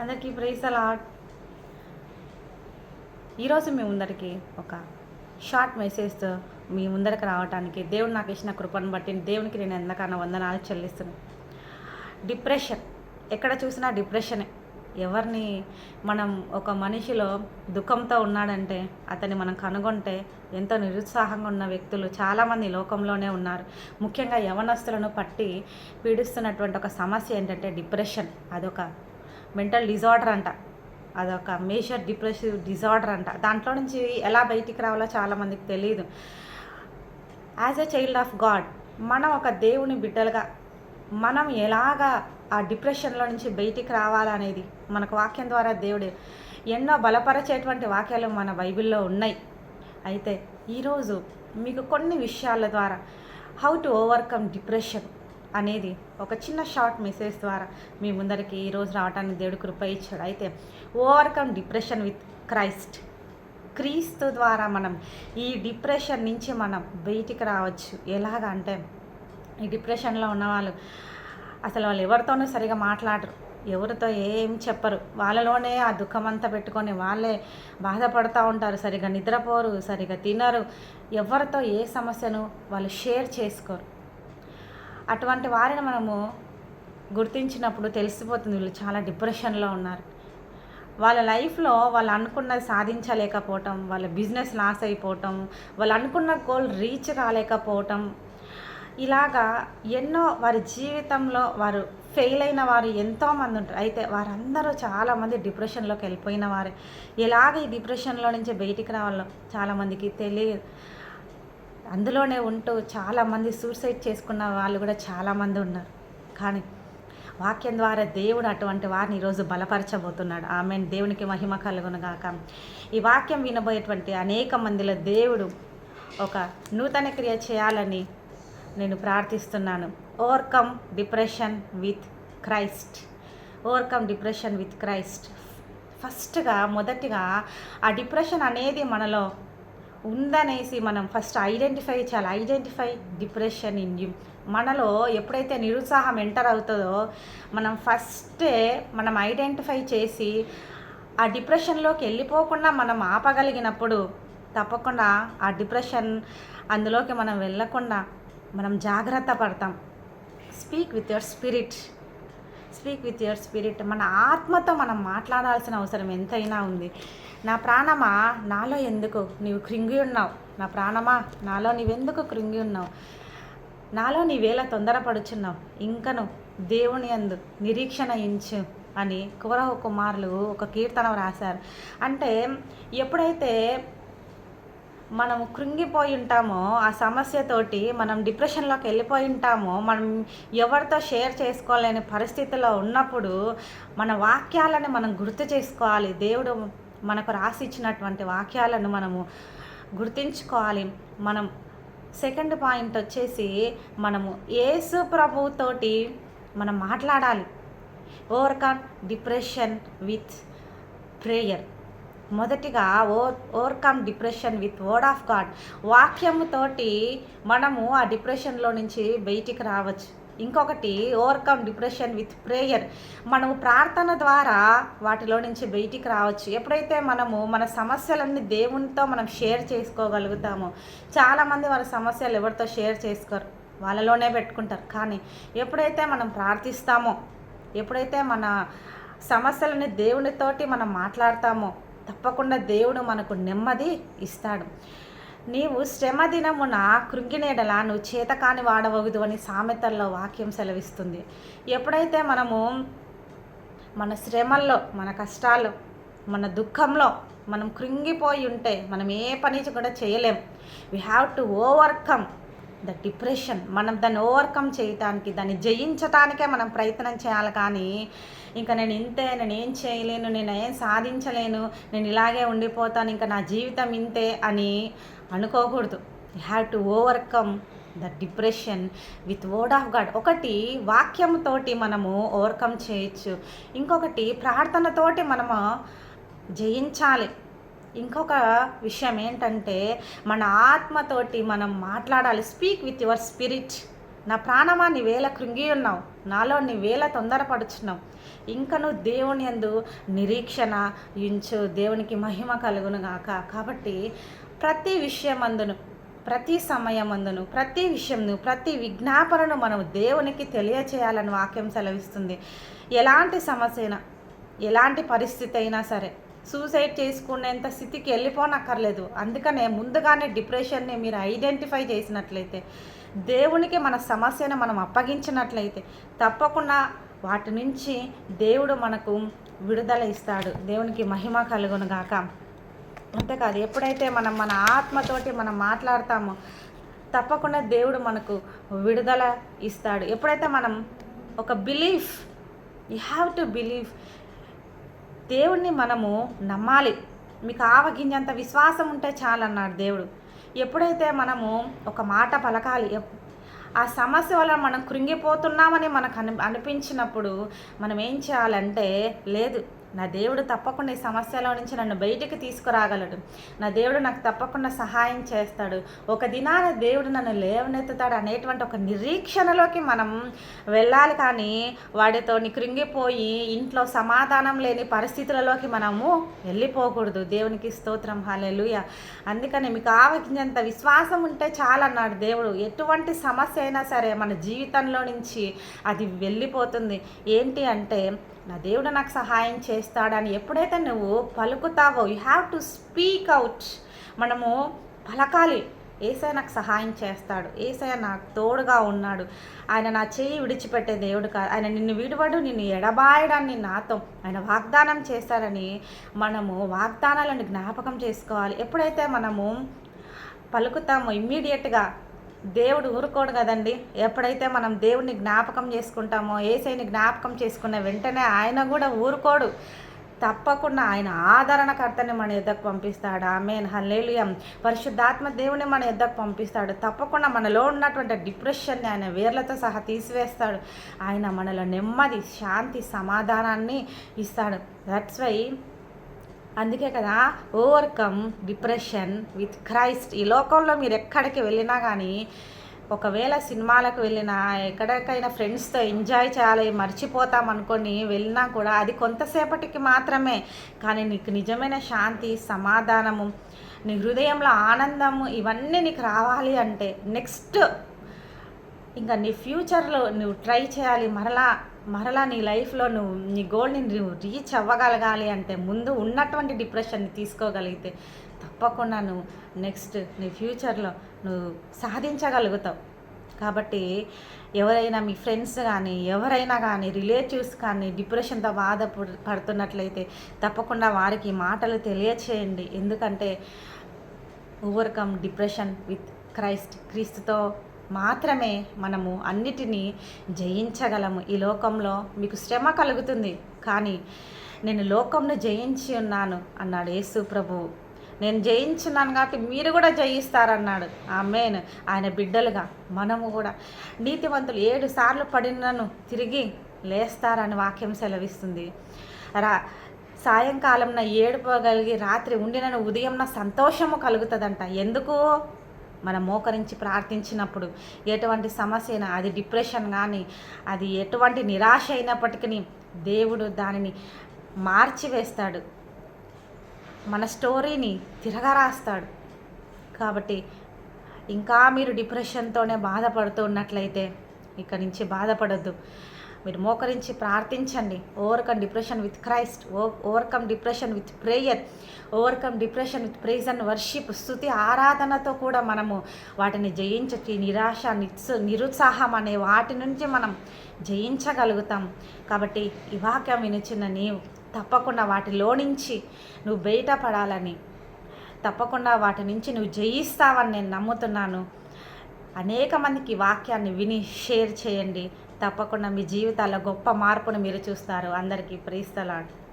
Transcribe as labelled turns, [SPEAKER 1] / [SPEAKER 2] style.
[SPEAKER 1] అందరికీ ప్రైజ్ అలా. ఈరోజు మీ ముందరికి ఒక షార్ట్ మెసేజ్తో మీ ముందరికి రావడానికి దేవుడు నాకు ఇచ్చిన కృపను బట్టి దేవునికి నేను ఎంతకన్నా వందనాలు చెల్లిస్తున్నాను. డిప్రెషన్. ఎక్కడ చూసినా డిప్రెషనే. ఎవరిని మనం ఒక మనిషిలో దుఃఖంతో ఉన్నాడంటే అతన్ని మనం కనుగొంటే ఎంతో నిరుత్సాహంగా ఉన్న వ్యక్తులు చాలామంది లోకంలోనే ఉన్నారు. ముఖ్యంగా యవనస్తులను పట్టి పీడిస్తున్నటువంటి ఒక సమస్య ఏంటంటే డిప్రెషన్. అదొక మెంటల్ డిజార్డర్ అంట. అదొక మేజర్ డిప్రెసివ్ డిజార్డర్ అంట. దాంట్లో నుంచి ఎలా బయటికి రావాలో చాలామందికి తెలియదు as a child of God మనం ఒక దేవుని బిడ్డలుగా మనం ఎలాగా ఆ డిప్రెషన్లో నుంచి బయటికి రావాలనేది మనకు వాక్యం ద్వారా దేవుడు ఎన్నో బలపరిచేటువంటి వాక్యాలు మన బైబిల్లో ఉన్నాయి. అయితే ఈరోజు మీకు కొన్ని విషయాల ద్వారా హౌ టు ఓవర్కమ్ డిప్రెషన్ అనేది ఒక చిన్న షార్ట్ మెసేజ్ ద్వారా మీ ముందరికి ఈరోజు రావడానికి దేవుడు కృప ఇచ్చాడు. అయితే ఓవర్కమ్ డిప్రెషన్ విత్ క్రైస్ట్. క్రీస్తు ద్వారా మనం ఈ డిప్రెషన్ నుంచి మనం బయటికి రావచ్చు. ఎలాగ అంటే ఈ డిప్రెషన్లో ఉన్న వాళ్ళు అసలు వాళ్ళు ఎవరితోనూ సరిగా మాట్లాడరు. ఎవరితో ఏం చెప్పరు. వాళ్ళలోనే ఆ దుఃఖం అంతా పెట్టుకొని వాళ్ళే బాధపడుతూ ఉంటారు. సరిగా నిద్రపోరు సరిగా తినరు. ఎవరితో ఏ సమస్యను వాళ్ళు షేర్ చేసుకోరు. అటువంటి వారిని మనము గుర్తించినప్పుడు తెలిసిపోతుంది వీళ్ళు చాలా డిప్రెషన్లో ఉన్నారు. వాళ్ళ లైఫ్లో వాళ్ళు అనుకున్నది సాధించలేకపోవటం వాళ్ళ బిజినెస్ లాస్ అయిపోవటం వాళ్ళు అనుకున్న గోల్ రీచ్ కాలేకపోవటం. ఇలాగా ఎన్నో వారి జీవితంలో వారు ఫెయిల్ అయిన వారు ఎంతోమంది ఉంటారు. అయితే వారందరూ చాలామంది డిప్రెషన్లోకి వెళ్ళిపోయిన వారే. ఎలాగ ఈ డిప్రెషన్లో నుంచి బయటికి రావాలో చాలామందికి తెలియదు. అందులోనే ఉంటూ చాలామంది సూసైడ్ చేసుకున్న వాళ్ళు కూడా చాలామంది ఉన్నారు. కానీ వాక్యం ద్వారా దేవుడు అటువంటి వారిని ఈరోజు బలపరచబోతున్నాడు. ఆమె దేవునికి మహిమ కలుగునుగాక ఈ వాక్యం వినబోయేటువంటి అనేక మందిలో దేవుడు ఒక నూతన క్రియ చేయాలని నేను ప్రార్థిస్తున్నాను. Overcome depression with Christ overcome depression with Christ ఫస్ట్గా మొదటిగా ఆ డిప్రెషన్ అనేది మనలో ఉందనేసి మనం ఫస్ట్ ఐడెంటిఫై చేయాలి. Identify depression in you. మనలో ఎప్పుడైతే నిరుత్సాహం ఎంటర్ అవుతుందో మనం ఫస్టే మనం ఐడెంటిఫై చేసి ఆ డిప్రెషన్లోకి వెళ్ళిపోకుండా మనం ఆపగలిగినప్పుడు తప్పకుండా ఆ డిప్రెషన్ అందులోకి మనం వెళ్ళకుండా మనం జాగ్రత్త పడతాం. Speak with your spirit. Speak with your spirit. మన ఆత్మతో మనం మాట్లాడాల్సిన అవసరం ఎంతైనా ఉంది. నా ప్రాణమా? నాలో ఎందుకు? నీవు కృంగి ఉన్నావు. నా ప్రాణమా? నాలో నీవెందుకు కృంగి ఉన్నావు? నాలో నీవేలా తొందరపడుచున్నావు? ఇంకను దేవుని అందు నిరీక్షణ ఇంచు అని కువరహ కుమారులు ఒక కీర్తన రాశారు. అంటే ఎప్పుడైతే మనం కృంగిపోయి ఉంటామో ఆ సమస్యతోటి మనం డిప్రెషన్లోకి వెళ్ళిపోయి ఉంటామో మనం ఎవరితో షేర్ చేసుకోలేని పరిస్థితిలో ఉన్నప్పుడు మన వాక్యాలను మనం గుర్తు చేసుకోవాలి. దేవుడు మనకు రాసి ఇచ్చినటువంటి వాక్యాలను మనము గుర్తించుకోవాలి. మనం సెకండ్ పాయింట్ వచ్చేసి మనము యేసు ప్రభుతోటి మనం మాట్లాడాలి. ఓవర్కమ్ డిప్రెషన్ విత్ ప్రేయర్ మొదటిగా ఓ overcome depression with word of God. వాక్యముతోటి మనము ఆ డిప్రెషన్లో నుంచి బయటికి రావచ్చు. ఇంకొకటి ఓవర్కమ్ డిప్రెషన్ విత్ ప్రేయర్. మనము ప్రార్థన ద్వారా వాటిలో నుంచి బయటికి రావచ్చు. ఎప్పుడైతే మనము మన సమస్యలన్నీ దేవునితో మనం షేర్ చేసుకోగలుగుతామో చాలామంది వాళ్ళ సమస్యలు ఎవరితో షేర్ చేసుకోరు? వాళ్ళలోనే పెట్టుకుంటారు. కానీ ఎప్పుడైతే మనం ప్రార్థిస్తామో ఎప్పుడైతే మన సమస్యలని దేవునితోటి మనం మాట్లాడతామో తప్పకుండా దేవుడు మనకు నెమ్మది ఇస్తాడు. నీవు శ్రమ దినమున కృంగినేడలా నువ్వు చేతకాని వాడవగదు అని సామెతల్లో వాక్యం సెలవిస్తుంది. ఎప్పుడైతే మనము మన శ్రమల్లో మన కష్టాల్లో మన దుఃఖంలో మనం కృంగిపోయి ఉంటే మనం ఏ పని కూడా చేయలేం. We have to overcome the depression. మనం దాన్ని ఓవర్కమ్ చేయటానికి దాన్ని జయించటానికే మనం ప్రయత్నం చేయాలి కానీ ఇంకా నేను ఇంతే నేను ఏం చేయలేను నేను ఏం సాధించలేను నేను ఇలాగే ఉండిపోతాను ఇంకా నా జీవితం ఇంతే అని అనుకోకూడదు. You have to overcome the depression with word of God ఒకటి వాక్యంతోటి మనము ఓవర్కమ్ చేయొచ్చు. ఇంకొకటి ప్రార్థనతోటి మనము జయించాలి. ఇంకొక విషయం ఏంటంటే మన ఆత్మతోటి మనం మాట్లాడాలి. స్పీక్ విత్ యువర్ స్పిరిట్ నా ప్రాణమా నీ వేల కృంగి ఉన్నావు. నాలో నీ వేల తొందరపడుచున్నావు. ఇంకను దేవుని యందు నిరీక్షణ ఇంచు దేవునికి మహిమ కలుగును గాక. కాబట్టి ప్రతి విషయం అందును ప్రతి సమయమందును ప్రతి విషయంను ప్రతి విజ్ఞాపనను మనం దేవునికి తెలియచేయాలని వాక్యం సెలవిస్తుంది. ఎలాంటి సమస్య అయినా ఎలాంటి పరిస్థితి అయినా సరే సూసైడ్ చేసుకునేంత స్థితికి వెళ్ళిపోనక్కర్లేదు. అందుకనే ముందుగానే డిప్రెషన్ని మీరు ఐడెంటిఫై చేసినట్లయితే దేవునికి మన సమస్యను మనం అప్పగించినట్లయితే తప్పకుండా వాటి నుంచి దేవుడు మనకు విడుదల ఇస్తాడు. దేవునికి మహిమ కలుగును గాక అంతేకాదు ఎప్పుడైతే మనం మన ఆత్మతోటి మనం మాట్లాడతామో తప్పకుండా దేవుడు మనకు విడుదల ఇస్తాడు. ఎప్పుడైతే మనం ఒక belief you have to believe దేవుణ్ణి మనము నమ్మాలి. మీకు ఆవగింజంత విశ్వాసం ఉంటే చాలన్నాడు దేవుడు. ఎప్పుడైతే మనము ఒక మాట పలకాలి ఆ సమస్య వల్ల మనం కృంగిపోతున్నామని మనకు అని అనిపించినప్పుడు మనం ఏం చేయాలంటే లేదు నా దేవుడు తప్పకుండా ఈ సమస్యలో నుంచి నన్ను బయటికి తీసుకురాగలడు. నా దేవుడు నాకు తప్పకుండా సహాయం చేస్తాడు. ఒక దినాన దేవుడు నన్ను లేవనెత్తుతాడు అనేటువంటి ఒక నిరీక్షణలోకి మనం వెళ్ళాలి కానీ వాడితో కృంగిపోయి ఇంట్లో సమాధానం లేని పరిస్థితులలోకి మనము వెళ్ళిపోకూడదు. దేవునికి స్తోత్రం. హాలేలుయ అందుకని మీకు ఆవగించేంత విశ్వాసం ఉంటే చాలన్నాడు దేవుడు. ఎటువంటి సమస్య అయినా సరే మన జీవితంలో నుంచి అది వెళ్ళిపోతుంది. ఏంటి అంటే నా దేవుడు నాకు సహాయం చేస్తాడని ఎప్పుడైతే నువ్వు పలుకుతావో you have to speak out మనము పలకాలి. ఏసయ నాకు సహాయం చేస్తాడు. ఏసయ నాకు తోడుగా ఉన్నాడు. ఆయన నా చేయి విడిచిపెట్టే దేవుడు కాదు ఆయన నిన్ను విడివడు నిన్ను ఎడబాయడాన్ని నాతో ఆయన వాగ్దానం చేస్తాడని మనము వాగ్దానాలను జ్ఞాపకం చేసుకోవాలి. ఎప్పుడైతే మనము పలుకుతామో ఇమ్మీడియట్గా దేవుడు ఊరుకోడు కదండి. ఎప్పుడైతే మనం దేవుడిని జ్ఞాపకం చేసుకుంటామో ఏసైని జ్ఞాపకం చేసుకున్న వెంటనే ఆయన కూడా ఊరుకోడు. తప్పకుండా ఆయన ఆదరణకర్తని మన ఎద్దకు పంపిస్తాడు. ఆమెన్. హల్లేలియం. పరిశుద్ధాత్మ దేవుని మన ఎద్దకు పంపిస్తాడు. తప్పకుండా మనలో ఉన్నటువంటి డిప్రెషన్ని ఆయన వేర్లతో సహా తీసివేస్తాడు. ఆయన మనలో నెమ్మది శాంతి సమాధానాన్ని ఇస్తాడు. దట్స్ వై అందుకే కదా ఓవర్కమ్ డిప్రెషన్ విత్ క్రైస్ట్. ఈ లోకంలో మీరు ఎక్కడికి వెళ్ళినా కానీ ఒకవేళ సినిమాలకు వెళ్ళినా ఎక్కడికైనా ఫ్రెండ్స్తో ఎంజాయ్ చేయాలి మర్చిపోతాం అనుకొని వెళ్ళినా కూడా అది కొంతసేపటికి మాత్రమే. కానీ నీకు నిజమైన శాంతి సమాధానము నీ హృదయంలో ఆనందము ఇవన్నీ నీకు రావాలి అంటే నెక్స్ట్ ఇంకా నీ ఫ్యూచర్లో నువ్వు ట్రై చేయాలి. మరలా మరలా నీ లైఫ్లో నువ్వు నీ గోల్ని నువ్వు రీచ్ అవ్వగలగాలి అంటే ముందు ఉన్నటువంటి డిప్రెషన్ని తీసుకోగలిగితే తప్పకుండా నువ్వు నెక్స్ట్ నీ ఫ్యూచర్లో నువ్వు సాధించగలుగుతావు. కాబట్టి ఎవరైనా మీ ఫ్రెండ్స్ కానీ ఎవరైనా కానీ రిలేటివ్స్ కానీ డిప్రెషన్తో బాధ పడుతున్నట్లయితే తప్పకుండా వారికి మాటలు తెలియచేయండి. ఎందుకంటే ఓవర్కమ్ డిప్రెషన్ విత్ క్రైస్ట్ క్రీస్తుతో మాత్రమే మనము అన్నిటినీ జయించగలము. ఈ లోకంలో మీకు శ్రమ కలుగుతుంది. కానీ నేను లోకంను జయించి ఉన్నాను అన్నాడు యేసు ప్రభువు నేను జయించున్నాను కాబట్టి మీరు కూడా జయిస్తారన్నాడు. ఆ మెయిన్ ఆయన బిడ్డలుగా మనము కూడా. నీతివంతులు ఏడు సార్లు పడినను తిరిగి లేస్తారని వాక్యం సెలవిస్తుంది. రా సాయంకాలంన ఏడుపగలిగి రాత్రి ఉండినను ఉదయంన సంతోషము కలుగుతుందంట. ఎందుకు? మనం మోకరించి ప్రార్థించినప్పుడు ఎటువంటి సమస్య అయినా అది డిప్రెషన్ కానీ అది ఎటువంటి నిరాశ అయినప్పటికీ దేవుడు దానిని మార్చివేస్తాడు. మన స్టోరీని తిరగరాస్తాడు. కాబట్టి ఇంకా మీరు డిప్రెషన్తోనే బాధపడుతూ ఉన్నట్లయితే ఇక్కడి నుంచి బాధపడద్దు. మీరు మోకరించి ప్రార్థించండి. Overcome depression with Christ oh overcome depression with prayer overcome depression with praise and worship స్థుతి ఆరాధనతో కూడా మనము వాటిని జయించచ్చు ఈ నిరాశ నిత్స నిరుత్సాహం అనే వాటి నుంచి మనం జయించగలుగుతాం. కాబట్టి ఈ వాక్యం వినిచిన నీవు తప్పకుండా వాటిలో నుంచి నువ్వు బయటపడాలని తప్పకుండా వాటి నుంచి నువ్వు జయిస్తావని నేను నమ్ముతున్నాను. అనేక మందికి వాక్యాన్ని విని షేర్ చేయండి. తప్పకుండా మీ జీవితాల్లో గొప్ప మార్పును మీరు చూస్తారు. అందరికీ ప్రీస్తలాడు.